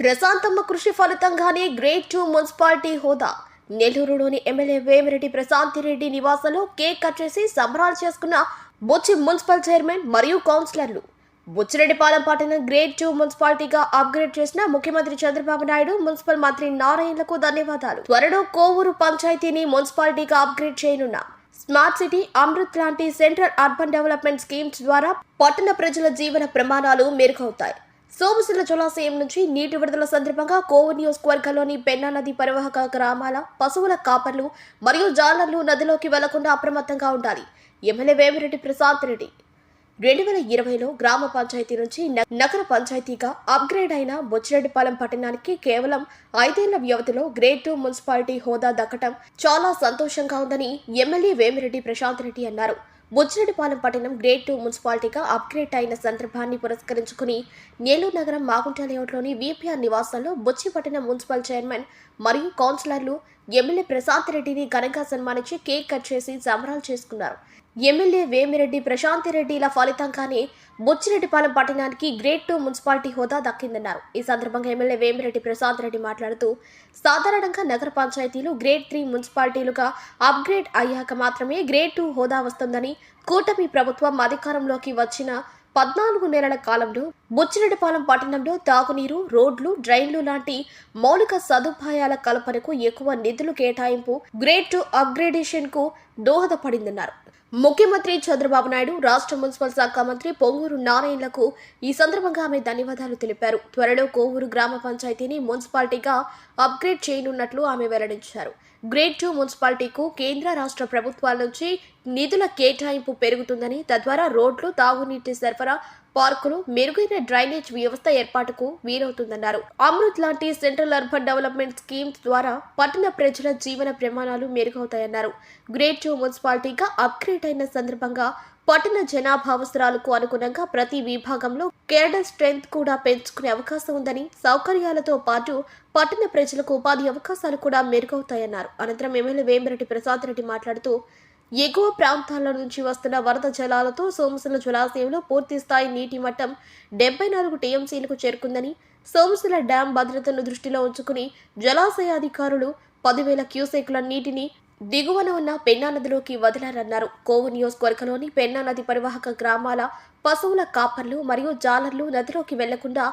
ప్రశాంతమ్మ కృషి ఫలితంగానే great two municipality హోదా. నెల్లూరులోని ఎమ్మెల్యే వేమిరెడ్డి ప్రశాంతిరెడ్డి నివాసంలో కేక్ కట్ చేసి సంబరాలు చేసుకున్న బొచ్చి మున్సిపల్ చైర్మన్ మరియు కౌన్సిలర్లు. బుచ్చిరెడ్డిపాలెం పట్టణం గ్రేడ్ టూ మున్సిపాలిటీగా అప్గ్రేడ్ చేసిన ముఖ్యమంత్రి చంద్రబాబు నాయుడు మున్సిపల్ మంత్రి నారాయణలకు ధన్యవాదాలు. త్వరలో కోవూరు పంచాయతీని మున్సిపాలిటీగా అప్గ్రేడ్ చేయనున్నాం స్మార్ట్ సిటీ అమృత్ లాంటి సెంట్రల్ అర్బన్ డెవలప్మెంట్ స్కీమ్స్ ద్వారా పట్టణ ప్రజల జీవన ప్రమాణాలు మెరుగవుతాయి. సోమశిల జలాశయం నుంచి నీటి విడుదల సందర్భంగా కోవూరు నియోజకవర్గంలోని పెన్నా నది పరివాహక గ్రామాల పశువుల కాపర్లు మరియు జాలర్లు నదిలోకి వెళ్ళకుండా అప్రమత్తంగా ఉండాలి. ఎమ్మెల్యే వేమిరెడ్డి ప్రశాంత్ రెడ్డి. రెండు వేల ఇరవైలో గ్రామ పంచాయతీ నుంచి నగర పంచాయతీగా అప్గ్రేడ్ అయిన బొచ్చిరెడ్డిపాలెం పట్టణానికి కేవలం ఐదేళ్ళ వ్యవధిలో గ్రేడ్ టూ మున్సిపాలిటీ హోదా దక్కటం చాలా సంతోషంగా ఉందని ఎమ్మెల్యే వేమిరెడ్డి ప్రశాంత్ రెడ్డి అన్నారు. బుచ్చిరెడ్డిపాలెం పట్టణం గ్రేడ్ టూ మున్సిపాలిటీగా అప్గ్రేడ్ అయిన సందర్భాన్ని పురస్కరించుకుని నెల్లూరు నగరం మాగుంట లేఅవుట్లోని వీపీఆర్ నివాసంలో బుచ్చిపట్టణం మున్సిపల్ చైర్మన్ మరియు కౌన్సిలర్లు ఎమ్మెల్యే ప్రశాంత్ రెడ్డిని ఘనంగా సన్మానించి కేక్ కట్ చేసి సంబరాలు చేసుకున్నారు. ఎమ్మెల్యే వేమిరెడ్డి ప్రశాంతిరెడ్డిల ఫలితంగానే బొచ్చిరెడ్డిపాలెం పట్టణానికి గ్రేడ్ టూ మున్సిపాలిటీ హోదా దక్కిందన్నారు. ఈ సందర్భంగా ఎమ్మెల్యే వేమిరెడ్డి ప్రశాంత్ రెడ్డి మాట్లాడుతూ సాధారణంగా నగర పంచాయతీలు గ్రేడ్ త్రీ మున్సిపాలిటీలుగా అప్గ్రేడ్ అయ్యాక మాత్రమే గ్రేడ్ టూ హోదా వస్తుందని కూటమి ప్రభుత్వం అధికారంలోకి వచ్చిన పద్నాలుగు నెలల కాలంలో బుచ్చిరెడ్డిపాలెం పట్టణంలో తాగునీరు రోడ్లు డ్రైన్లు లాంటి మౌలిక సదుపాయాల కల్పనకు ఎక్కువ నిధులు కేటాయింపు గ్రేడ్ టు అప్గ్రేడేషన్కు దోహదపడిందన్నారు. ముఖ్యమంత్రి చంద్రబాబు నాయుడు రాష్ట్ర మున్సిపల్ శాఖ మంత్రి పొంగూరు నారాయణలకు ఈ సందర్భంగా ఆమె ధన్యవాదాలు తెలిపారు. త్వరలో కోవూరు గ్రామ పంచాయతీని మున్సిపాలిటీగా అప్గ్రేడ్ చేయనున్నట్లు ఆమె వెల్లడించారు. గ్రేడ్ టూ మున్సిపాలిటీకు కేంద్ర రాష్ట్ర ప్రభుత్వాల నుంచి నిధుల కేటాయింపు పెరుగుతుందని తద్వారా రోడ్లు తాగునీటి సరఫరా పార్కులు మెరుగైన డ్రైనేజ్ వ్యవస్థ ఏర్పాటుకు వీలవుతుందన్నారు. అమృత్ లాంటి సెంట్రల్ అర్బన్ డెవలప్మెంట్ స్కీమ్స్ ద్వారా పట్టణ ప్రజల జీవన ప్రమాణాలు మెరుగవుతాయన్నారు. గ్రేడ్ టూ మున్సిపాలిటీగా అప్గ్రేడ్ అయిన సందర్భంగా పట్టణ జనాభా అవసరాలకు అనుగుణంగా ప్రతి విభాగంలో కేడర్ స్ట్రెంగ్త్ కూడా పెంచుకునే అవకాశం ఉందని సౌకర్యాలతో పాటు పట్టణ ప్రజలకు ఉపాధి అవకాశాలు కూడా మెరుగవుతాయన్నారు. అనంతరం ఎమ్మెల్యే వేమిరెడ్డి ప్రసాద్ రెడ్డి మాట్లాడుతూ ఎగువ ప్రాంతాల నుంచి వస్తున్న వరద జలాలతో సోమసుల జలాశయంలో పూర్తి స్థాయి నీటి మట్టం డెబ్బై నాలుగు టీఎంసీలకు చేరుకుందని సోమసుల డ్యాం భద్రతను దృష్టిలో ఉంచుకుని జలాశయాధికారులు పదివేల క్యూసెక్ల నీటిని దిగువన ఉన్న పెన్నా నదిలోకి వదిలారన్నారు. కోవు నియోజకవర్గంలోని పెన్నా నది పరివాహక గ్రామాల పశువుల కాపర్లు మరియు జాలర్లు నదిలోకి వెళ్ళకుండా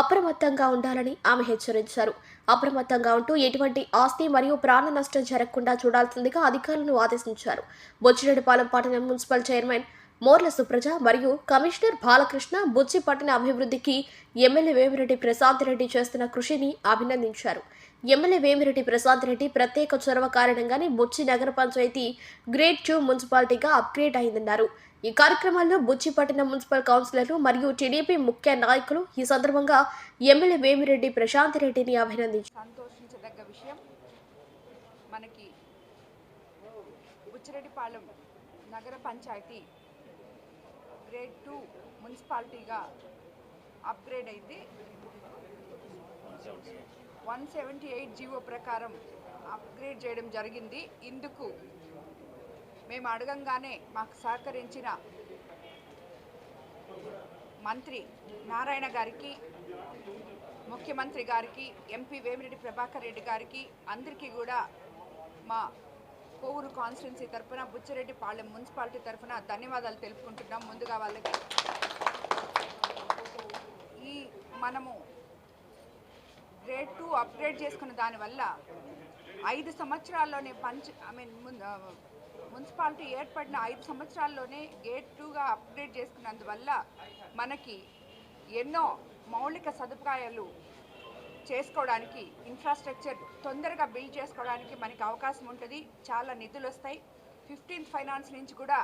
అప్రమత్తంగా ఉండాలని ఆమె హెచ్చరించారు. అప్రమత్తంగా ఉంటూ ఎటువంటి ఆస్తి మరియు ప్రాణ నష్టం జరగకుండా చూడాల్సిందిగా అధికారులను ఆదేశించారు. బొచ్చిరెడ్డిపాలెం పట్టణం మున్సిపల్ చైర్మన్ మోర్ల సుప్రజ మరియు కమిషనర్ బాలకృష్ణ బుచ్చిపట్టణ అభివృద్ధికి ఎమ్మెల్యే వేమిరెడ్డి ప్రశాంత్ రెడ్డి చేస్తున్న కృషిని అభినందించారు. ఎమ్మెల్యే వేమిరెడ్డి ప్రశాంత్ రెడ్డి ప్రత్యేక చొరవ కారణంగానే బుచ్చి నగర పంచాయతీ గ్రేడ్ టూ మున్సిపాలిటీగా అప్గ్రేడ్ అయిందన్నారు. ఈ కార్యక్రమాల్లో బుచ్చి పట్టణ మున్సిపల్ కౌన్సిలర్లు మరియు టీడీపీ ముఖ్య నాయకులు ఈ సందర్భంగా ఎమ్మెల్యే వేమిరెడ్డి ప్రశాంత్ రెడ్డిని అభినందించారు. సంతోషించదగ్గ విషయం మనకి బుచ్చిరెడ్డిపాలెం నగర పంచాయతీ గ్రేడ్ టూ మున్సిపాలిటీగా అప్గ్రేడ్ అయింది. వన్ సెవెంటీ ఎయిట్ జీవో ప్రకారం అప్గ్రేడ్ చేయడం జరిగింది. ఇందుకు మేము అడగంగానే మాకు సహకరించిన మంత్రి నారాయణ గారికి ముఖ్యమంత్రి గారికి ఎంపీ వేమిరెడ్డి ప్రభాకర్ రెడ్డి గారికి అందరికీ కూడా మా కోవూరు కాన్స్టిట్యున్సీ తరఫున బుచ్చిరెడ్డిపాళెం మున్సిపాలిటీ తరఫున ధన్యవాదాలు తెలుపుకుంటున్నాం. ముందుగా వాళ్ళకి ఈ మనము గ్రేడ్ టూ అప్గ్రేడ్ చేసుకున్న దానివల్ల ఐదు సంవత్సరాల్లోనే పంచ ఐ మీన్ మున్సిపాలిటీ ఏర్పడిన ఐదు సంవత్సరాల్లోనే గేట్ టూగా అప్గ్రేడ్ చేసుకున్నందువల్ల మనకి ఎన్నో మౌలిక సదుపాయాలు చేసుకోవడానికి ఇన్ఫ్రాస్ట్రక్చర్ తొందరగా బిల్డ్ చేసుకోవడానికి మనకి అవకాశం ఉంటుంది. చాలా నిధులు వస్తాయి. ఫిఫ్టీన్త్ ఫైనాన్స్ నుంచి కూడా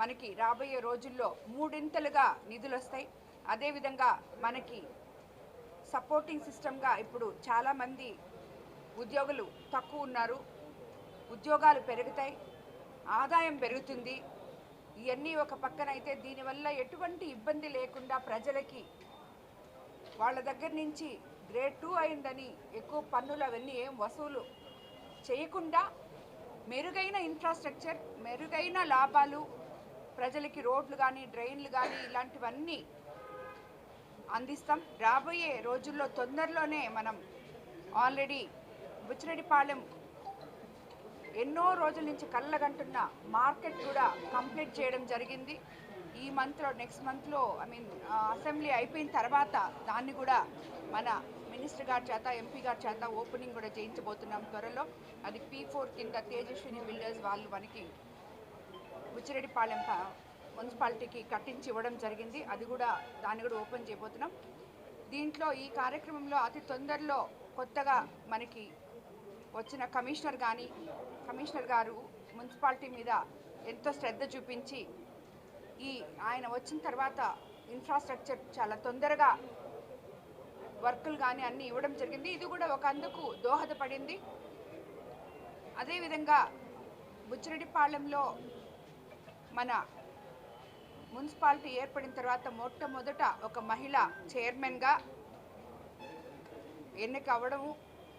మనకి రాబోయే రోజుల్లో మూడింతలుగా నిధులు వస్తాయి. అదేవిధంగా మనకి సపోర్టింగ్ సిస్టమ్గా ఇప్పుడు చాలామంది ఉద్యోగులు తక్కువ ఉన్నారు. ఉద్యోగాలు పెరుగుతాయి. ఆదాయం పెరుగుతుంది. ఇవన్నీ ఒక పక్కన అయితే దీనివల్ల ఎటువంటి ఇబ్బంది లేకుండా ప్రజలకి వాళ్ళ దగ్గర నుంచి గ్రేడ్ టూ అయిందని ఎక్కువ పన్నులు అవన్నీ ఏం వసూలు చేయకుండా మెరుగైన ఇన్ఫ్రాస్ట్రక్చర్ మెరుగైన లాభాలు ప్రజలకి రోడ్లు కానీ డ్రైన్లు కానీ ఇలాంటివన్నీ అందిస్తాం. రాబోయే రోజుల్లో తొందరలోనే మనం ఆల్రెడీ బుచ్చిరెడ్డిపాలెం ఎన్నో రోజుల నుంచి కళ్ళగంటున్న మార్కెట్ కూడా కంప్లీట్ చేయడం జరిగింది. ఈ మంత్లో నెక్స్ట్ మంత్లో ఐ మీన్ అసెంబ్లీ అయిపోయిన తర్వాత దాన్ని కూడా మన మినిస్టర్ గారి చేత ఎంపీ గారి చేత ఓపెనింగ్ కూడా చేయించబోతున్నాం త్వరలో. అది పీ ఫోర్ కింద తేజస్విని బిల్డర్స్ వాళ్ళు మనకి బుచ్చిరెడ్డిపాలెం మున్సిపాలిటీకి కట్టించి ఇవ్వడం జరిగింది. అది కూడా దాన్ని కూడా ఓపెన్ చేయబోతున్నాం. దీంట్లో ఈ కార్యక్రమంలో అతి తొందరలో కొత్తగా మనకి వచ్చిన కమిషనర్ కానీ కమిషనర్ గారు మున్సిపాలిటీ మీద ఎంతో శ్రద్ధ చూపించి ఈ ఆయన వచ్చిన తర్వాత ఇన్ఫ్రాస్ట్రక్చర్ చాలా తొందరగా వర్కులు కానీ అన్నీ ఇవ్వడం జరిగింది. ఇది కూడా ఒక అందుకు దోహదపడింది. అదేవిధంగా బుచ్చిరెడ్డిపాళెంలో మన మున్సిపాలిటీ ఏర్పడిన తర్వాత మొట్టమొదట ఒక మహిళ చైర్మన్గా ఎన్నిక అవ్వడము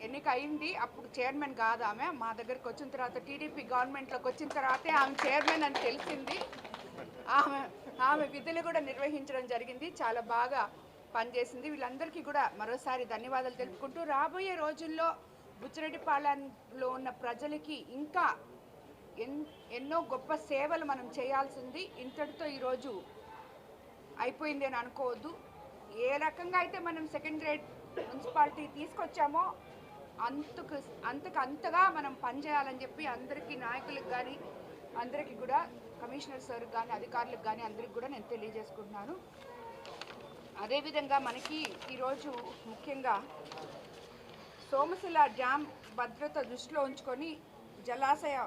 ఎన్నిక అయింది అప్పుడు చైర్మన్ కాదు ఆమె. మా దగ్గరికి వచ్చిన తర్వాత టీడీపీ గవర్నమెంట్లోకి వచ్చిన తర్వాతే ఆమె చైర్మన్ అని తెలిసింది. ఆమె ఆమె విధులు కూడా నిర్వహించడం జరిగింది. చాలా బాగా పనిచేసింది. వీళ్ళందరికీ కూడా మరోసారి ధన్యవాదాలు తెలుపుకుంటూ రాబోయే రోజుల్లో బుచ్చిరెడ్డిపాలెంలో ఉన్న ప్రజలకి ఇంకా ఎన్నో గొప్ప సేవలు మనం చేయాల్సింది ఇంతటితో ఈరోజు అయిపోయింది అని అనుకోవద్దు. ఏ రకంగా అయితే మనం సెకండ్ గ్రేడ్ మున్సిపాలిటీ తీసుకొచ్చామో అంతకు అంతకు అంతగా మనం పనిచేయాలని చెప్పి అందరికీ నాయకులకు కానీ అందరికీ కూడా కమిషనర్ సార్ కానీ అధికారులకు కానీ అందరికి కూడా నేను తెలియజేసుకుంటున్నాను. అదేవిధంగా మనకి ఈరోజు ముఖ్యంగా సోమశిల డ్యామ్ భద్రత దృష్టిలో ఉంచుకొని జలాశయ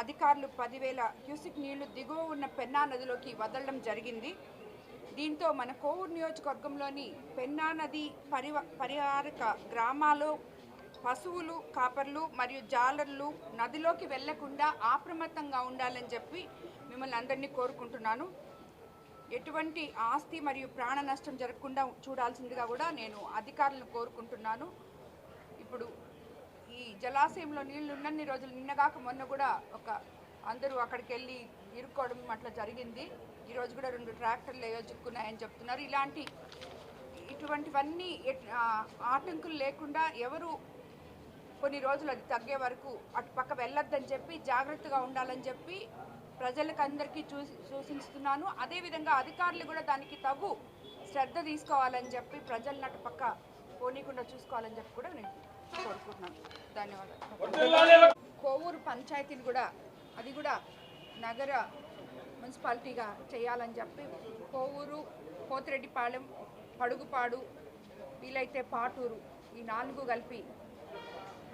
అధికారులు పదివేల క్యూసిక్ నీళ్ళు దిగువ ఉన్న పెన్నా నదిలోకి వదలడం జరిగింది. దీంతో మన కోవూరు నియోజకవర్గంలోని పెన్నా నది పరివ పరిహారక గ్రామాలు పశువులు కాపర్లు మరియు జాలర్లు నదిలోకి వెళ్ళకుండా అప్రమత్తంగా ఉండాలని చెప్పి మిమ్మల్ని అందరినీ కోరుకుంటున్నాను. ఎటువంటి ఆస్తి మరియు ప్రాణ నష్టం జరగకుండా చూడాల్సిందిగా కూడా నేను అధికారులను కోరుకుంటున్నాను. ఇప్పుడు జలాశయంలో నీళ్ళు ఉన్నన్ని రోజులు నిన్నగాక మొన్న కూడా ఒక అందరూ అక్కడికి వెళ్ళి ఇరుక్కోవడం అట్లా జరిగింది. ఈరోజు కూడా రెండు ట్రాక్టర్లు వేయొచ్చుకున్నాయని చెప్తున్నారు. ఇలాంటి ఇటువంటివన్నీ ఎట్- ఆటంకులు లేకుండా ఎవరు కొన్ని రోజులు అది తగ్గే వరకు అటు పక్క వెళ్ళొద్దని చెప్పి జాగ్రత్తగా ఉండాలని చెప్పి ప్రజలకు అందరికీ చూసి సూచిస్తున్నాను. అదేవిధంగా అధికారులు కూడా దానికి తగు శ్రద్ధ తీసుకోవాలని చెప్పి ప్రజలను అటు పక్క పోనీకుండా చూసుకోవాలని చెప్పి కూడా నేను కోరుకుంటున్నాను. ధన్యవాదాలు. కోవూరు పంచాయతీని కూడా అది కూడా నగర మున్సిపాలిటీగా చేయాలని చెప్పి కోవూరు పోతిరెడ్డిపాలెం పడుగుపాడు వీలైతే పాటూరు ఈ నాలుగు కలిపి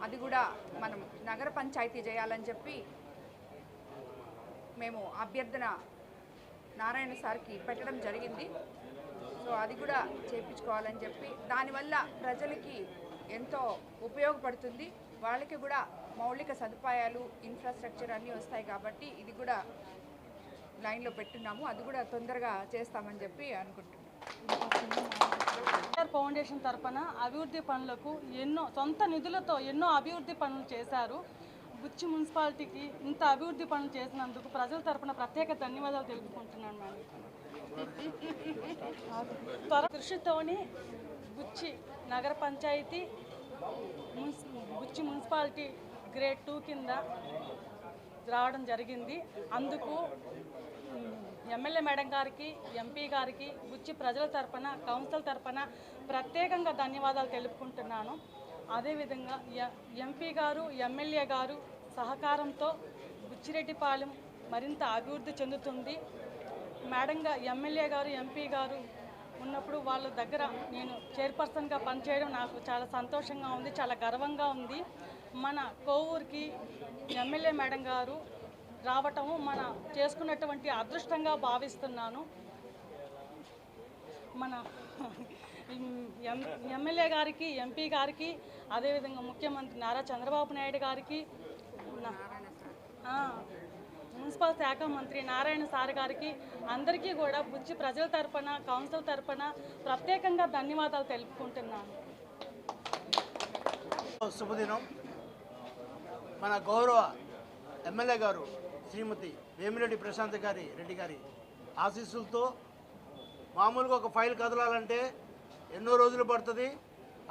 అది కూడా మనం నగర పంచాయతీ చేయాలని చెప్పి మేము అభ్యర్థన నారాయణ సార్కి పెట్టడం జరిగింది. సో అది కూడా చేయించుకోవాలని చెప్పి దానివల్ల ప్రజలకి ఎంతో ఉపయోగపడుతుంది. వాళ్ళకి కూడా మౌలిక సదుపాయాలు ఇన్ఫ్రాస్ట్రక్చర్ అన్నీ వస్తాయి కాబట్టి ఇది కూడా లైన్లో పెట్టున్నాము. అది కూడా తొందరగా చేస్తామని చెప్పి అనుకుంటున్నాం. ఫౌండేషన్ తరపున అభివృద్ధి పనులకు ఎన్నో సొంత నిధులతో ఎన్నో అభివృద్ధి పనులు చేశారు. బుచ్చి మున్సిపాలిటీకి ఇంత అభివృద్ధి పనులు చేసినందుకు ప్రజల తరపున ప్రత్యేక ధన్యవాదాలు తెలుపుకుంటున్నాను మేడం. త్వర కృషితోని బుచ్చి నగర పంచాయతీ మున్సి బుచ్చి మున్సిపాలిటీ గ్రేడ్ టూ కింద రావడం జరిగింది. అందుకు ఎమ్మెల్యే మేడం గారికి ఎంపీ గారికి బుచ్చి ప్రజల తరపున కౌన్సిల్ తరపున ప్రత్యేకంగా ధన్యవాదాలు తెలుపుకుంటున్నాను. అదేవిధంగా ఎ- ఎంపీ గారు ఎమ్మెల్యే గారు సహకారంతో బుచ్చిరెడ్డిపాలెం మరింత అభివృద్ధి చెందుతుంది. మేడంగా ఎమ్మెల్యే గారు ఎంపీ గారు ఉన్నప్పుడు వాళ్ళ దగ్గర నేను చైర్పర్సన్గా పనిచేయడం నాకు చాలా సంతోషంగా ఉంది చాలా గర్వంగా ఉంది. మన కోవూరికి ఎమ్మెల్యే మేడం గారు రావటము మన చేసుకున్నటువంటి అదృష్టంగా భావిస్తున్నాను. మన ఎం ఎమ్మెల్యే గారికి ఎంపీ గారికి అదేవిధంగా ముఖ్యమంత్రి నారా చంద్రబాబు నాయుడు గారికి మున్సిపల్ శాఖ మంత్రి నారాయణ సార్ గారికి అందరికీ కూడా బుచ్చి ప్రజల తరఫున కౌన్సిల్ తరపున ప్రత్యేకంగా ధన్యవాదాలు తెలుపుకుంటున్నాను. శుభదినం. మన గౌరవ ఎమ్మెల్యే గారు శ్రీమతి వేమిరెడ్డి ప్రశాంత్ గారి రెడ్డి గారి ఆశీస్సులతో మామూలుగా ఒక ఫైల్ కదలాలంటే ఎన్నో రోజులు పడుతుంది.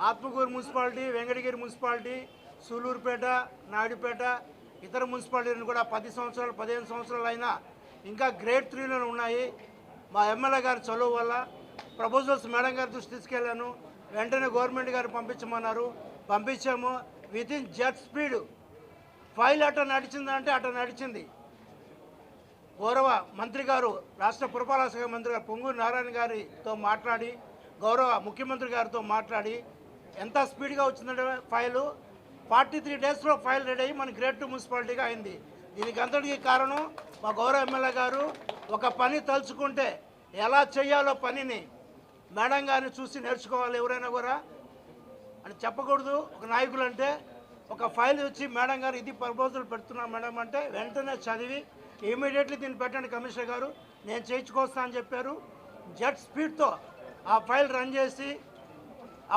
ఆత్మకూరు మున్సిపాలిటీ వెంకటగిరి మున్సిపాలిటీ సూలూరుపేట నాయుడుపేట ఇతర మున్సిపాలిటీలను కూడా పది సంవత్సరాలు పదిహేను సంవత్సరాలు అయినా ఇంకా గ్రేడ్ త్రీలోనే ఉన్నాయి. మా ఎమ్మెల్యే గారి చదువు వల్ల ప్రపోజల్స్ మేడం గారి దృష్టి తీసుకెళ్ళాను. వెంటనే గవర్నమెంట్ గారు పంపించమన్నారు. పంపించాము. With in jet speed. File అట నడిచిందంటే అట నడిచింది. గౌరవ మంత్రి గారు రాష్ట్ర పురపాలక శాఖ మంత్రి గారు పొంగూరు నారాయణ గారితో మాట్లాడి గౌరవ ముఖ్యమంత్రి గారితో మాట్లాడి ఎంత స్పీడ్గా వచ్చిందంటే ఫైలు? ఫార్టీ త్రీ డేస్లో ఫైల్ రెడీ అయ్యి మన గ్రేడ్ టూ మున్సిపాలిటీగా అయింది. దీనికి అంతటికీ కారణం మా గౌరవ ఎమ్మెల్యే గారు ఒక పని తలుచుకుంటే ఎలా చేయాలో పనిని మేడం గారిని చూసి నేర్చుకోవాలి ఎవరైనా కూడా. అని చెప్పకూడదు. ఒక నాయకులు అంటే ఒక ఫైల్ వచ్చి మేడం గారు ఇది ప్రపోజల్ పెడుతున్నాం మేడం అంటే వెంటనే చదివి ఇమీడియట్లీ దీన్ని పెట్టండి కమిషనర్ గారు. నేను చేయించుకొస్తానని చెప్పారు. జెట్ స్పీడ్తో ఆ ఫైల్ రన్ చేసి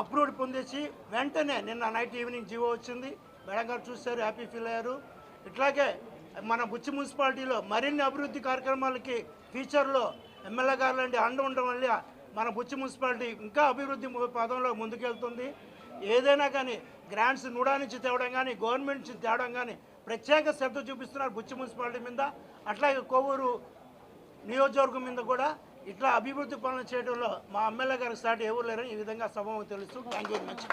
అప్రూవ్డ్ పొందేసి వెంటనే నిన్న నైట్ ఈవినింగ్ జీవో వచ్చింది. మేడం గారు చూశారు హ్యాపీ ఫీల్ అయ్యారు. ఇట్లాగే మన బుచ్చి మున్సిపాలిటీలో మరిన్ని అభివృద్ధి కార్యక్రమాలకి ఫ్యూచర్లో ఎమ్మెల్యే గారు లాంటి అండ ఉండడం వల్ల మన బుచ్చి మున్సిపాలిటీ ఇంకా అభివృద్ధి పదంలో ముందుకెళ్తుంది. ఏదైనా కానీ గ్రాంట్స్ నుడా నుంచి తేవడం కానీ గవర్నమెంట్ నుంచి తేవడం కానీ ప్రత్యేక శ్రద్ధ చూపిస్తున్నారు బుచ్చి మున్సిపాలిటీ మీద. అట్లాగే కొవ్వూరు నియోజకవర్గం మీద కూడా ఇట్లా అభివృద్ధి పనులు చేయడంలో మా ఎమ్మెల్యే గారికి సాటి ఎవరు లేరని ఈ విధంగా సభకు తెలుస్తూ. Thank you very much